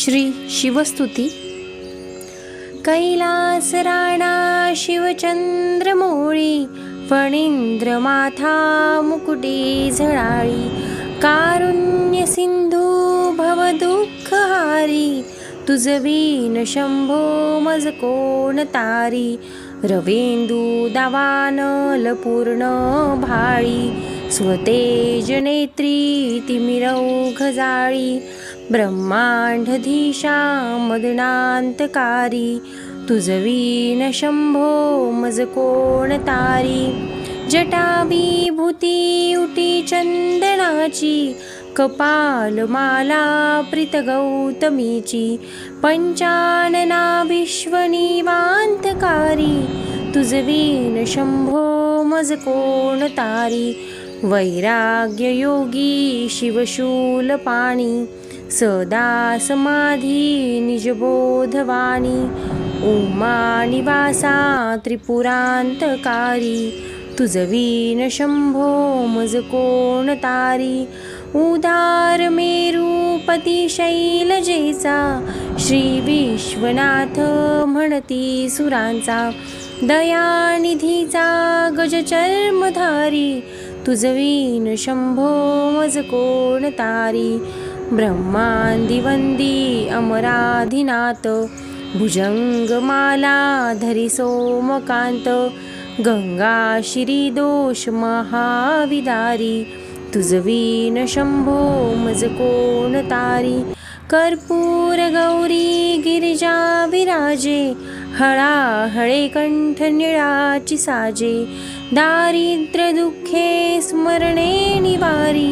श्री शिवस्तुती. कैलास राणा शिवचंद्रमोळी फणींद्र माथा मुकुटे झळाळी कारुण्य सिंधू भवदुःखहारी तुझवीन शंभो मज कोण तारी रवेंदू दावानल पूर्ण भाळी स्वतेज नेत्री तिमिरौ घजाळी ब्रह्मांडधीशा मदनांतकारी तुझवीन शंभो मज कोण तारी? जटाभिभूती उटी चंदनाची कपाल माला प्रीत गौतमीची पंचानना विश्वनिवांतकारी तुझवीन शंभो मज कोण तारी? वैराग्य योगी शिवशूल पाणी सदा समाधी निजबोधवाणी। उमा निवासा त्रिपुरांतकारी। तुझवीन शंभो मज कोण तारी। उदार मेरूपती शैलजेचा श्री विश्वनाथ म्हणती सुरांचा। दयानिधीचा गजचर्मधारी तुझवीन शंभो मज कोण तारी। ब्रह्मांदिवंदी अमराधिनाथ भुजंगमाला धरी सोमकांत गंगा श्रीदोष महाविदारी तुझवीन शंभो मज कोण तारी कर्पूर गौरी गिरिजा विराजे हळा हळे कंठ निळाची साजे दारिद्र्य दुःखे स्मरणे निवारी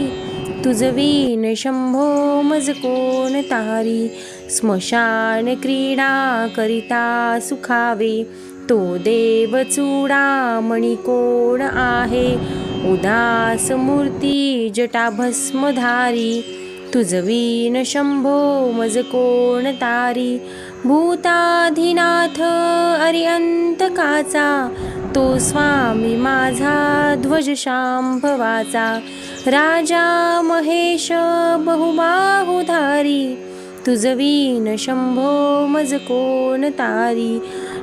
तुजवीन शंभो मज कोण तारी स्मशान क्रीडा करिता सुखावे. तो देव चूडामणी कोण आहे? उदास मूर्ती जटा भस्मधारी. तुझवीन शंभो मज कोण तारी? भूताधिनाथ अरियंतकाचा तो स्वामी माझा ध्वज शांभवाचा. राजा महेश बहुबाहुधारी तुझवीन शंभो मज कोण तारी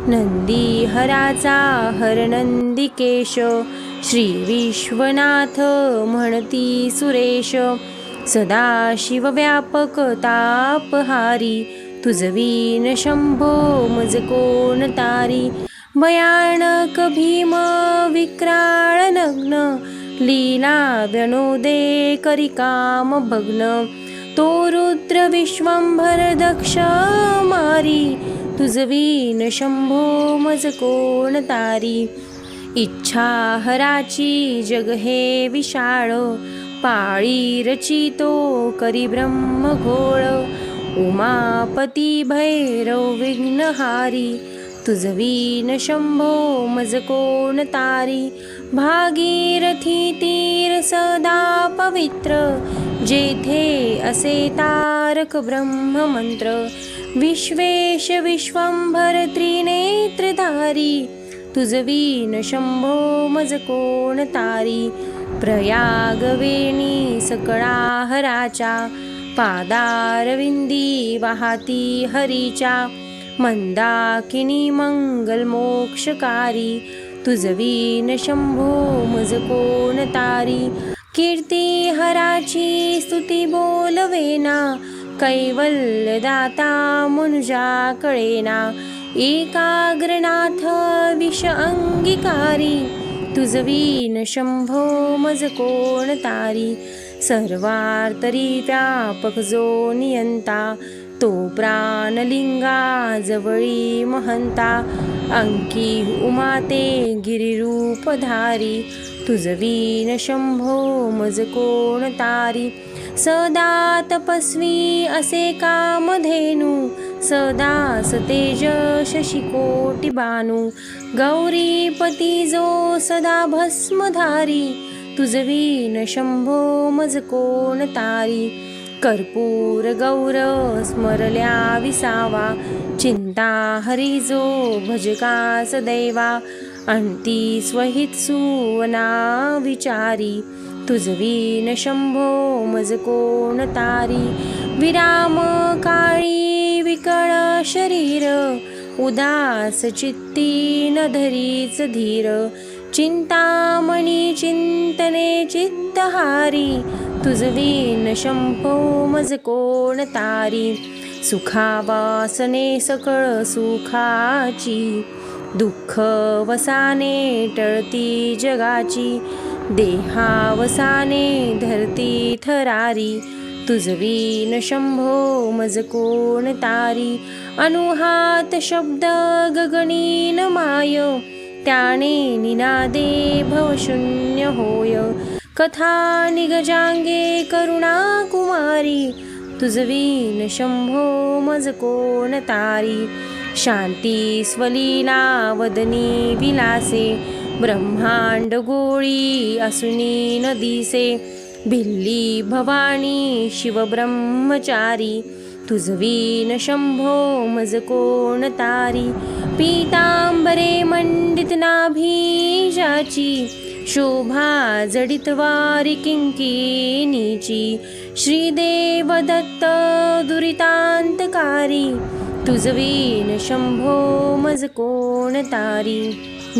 नंदी हराचा हरनंदिकेश श्री विश्वनाथ म्हणती सुरेश सदा शिव व्यापक तापहारी तुझवीन शंभो मज कोण तारी भयानक भीम विक्राळ नग्न लीला व्यनोदे करी काम भग्न। तो रुद्र विश्वंभर दक्ष मारी। तुझवीन शंभो मज कोण तारी। इच्छा हराची जग हे विशाळ। पाळी रचितो करी ब्रह्म घोळ। उमापती भैरव विघ्नहारी। तुझवीन शंभो मज कोण तारी. भागीरथी तीर सदा पवित्र. जेथे असे तारक ब्रह्ममंत्र. विश्वेश विश्वंभर त्रिनेत्रधारी. तुझवीन शंभो मज कोण तारी. प्रयागवेणी सकळाहराच्या. पादारविंदी वाहाती हरीच्या. मंदाकिनी मंगल मोक्षकारी तुझवीन शंभो मज कोण तारी? कीर्ती हराची स्तुती बोलवेना कैवल्य दाता मनुजा कळेना. एकाग्रनाथ विष अंगीकारी तुझवीन शंभो मज कोण तारी? सर्वार्तरी व्यापक जो नियंता तो प्राणलिंगा जवळी महंता अंकी उमाते गिरिरूपधारी तुझवीन शंभो मज कोण तारी. सदा तपस्वी असे कामधेनू. सदा सतेज शशिकोटी बानू. गौरीपती जो सदा भस्मधारी. तुझवीन शंभो मज कोण तारी. कर्पूर गौर स्मरल्या विसावा चिंता हरिजो भजका सदैवा अंती स्वहित सुवना विचारी तुझवीन शंभो मज कोण तारी विराम काळी उदास चित्ती न धरीच धीर चिंतामणी चिंतने चित्तहारी तुझवीन शंभो मज कोण तारी? सुखावासने सकळ सुखाची दुःख वसाने टळती जगाची देहावसाने धरती थरारी. तुझवीन शंभो मज कोण तारी? अनुहात शब्द गगणीन माय त्याने निनादे भवशून्य होय. कथा निगजांगे करुणा कुमारी तुझवीन शंभो मज कोण तारी शांती स्वलीला वदनी विलासे ब्रह्मांड गोळी असुनी नदीसे भिल्ली भवानी शिवब्रह्मचारी तुझवीन शंभो मज कोण तारी पीतांबरे मंडित नाभीजाची शोभा जडित किंकिनीची श्रीदेव दत्त दुरितांतकारी। तुझवीन शंभो मज कोण तारी।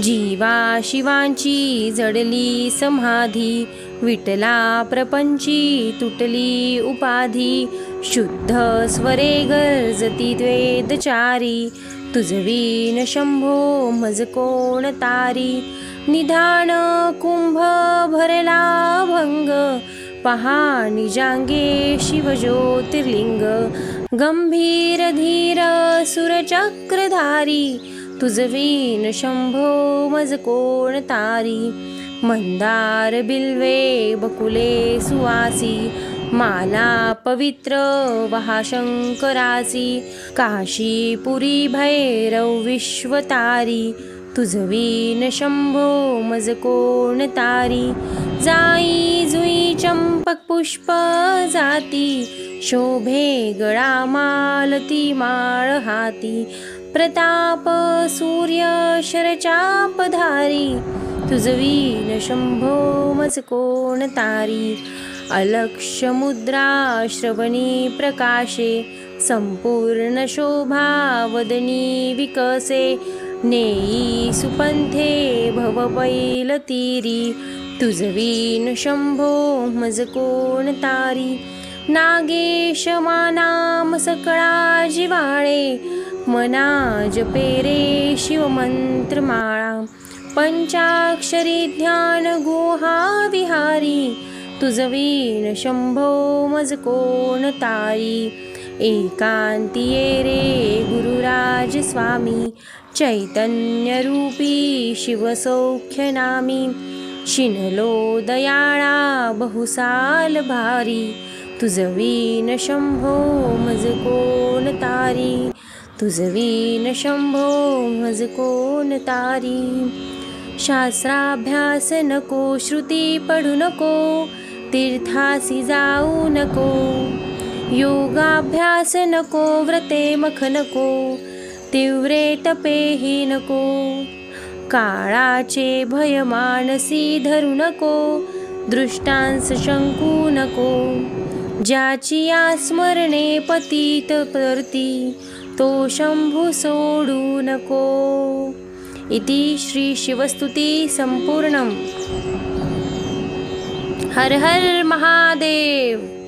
जीवा शिवांची जडली समाधी। विटला प्रपंची तुटली उपाधी। शुद्ध स्वरे गर्जती द्वेदचारी। तुझवीन शंभो मज कोण तारी। निधान कुंभ भरला भंग पहा निजांगे शिवज्योतिर्लिंग. गंभीर धीर सुरचक्रधारी तुझवीन शंभो मज कोण तारी. मंदार बिल्वे बकुले सुवासी माला पवित्र वहाशंकरासी. काशीपुरी भैरव विश्वतारी तुझवीन शंभो मज कोण तारी? जाई जुई चंपक पुष्प जाती शोभे गळा मालती माळ हाती. प्रताप सूर्य शरचापधारी तुझवीन शंभो मज कोण तारी? अलक्ष मुद्रा श्रवणी प्रकाशे संपूर्ण शोभा वदनी विकसे. नेई सुपंथे भवपैल तीरी तुझवीन शंभो मज कोण तारी? नागेश मानाम सकळा जिवाळे मना जपेरे शिवमंत्र माळा। पंचाक्षरी ध्यान गुहा विहारी तुझवीन शंभो मज कोण तारी? एकांतिये रे गुरुराज स्वामी चैतन्यरूपी शिवसौख्य नामी शिनलो दयाळा बहुसाल भारी तुझवीन शंभो मज कोण तारी तुझवीन शंभो मज कोण तारी। शास्त्राभ्यास नको श्रुती पडू नको तीर्थासी जाऊ नको योगाभ्यास नको व्रते मख नको तीव्रे तपेही नको. काळाचे भय मानसी धरू नको. दृष्टांस शंकू नको. ज्याची आस्मरणे स्मरणे करती तो शंभू सोडू नको. इति श्री शिवस्तुती संपूर्ण हर हर महादेव!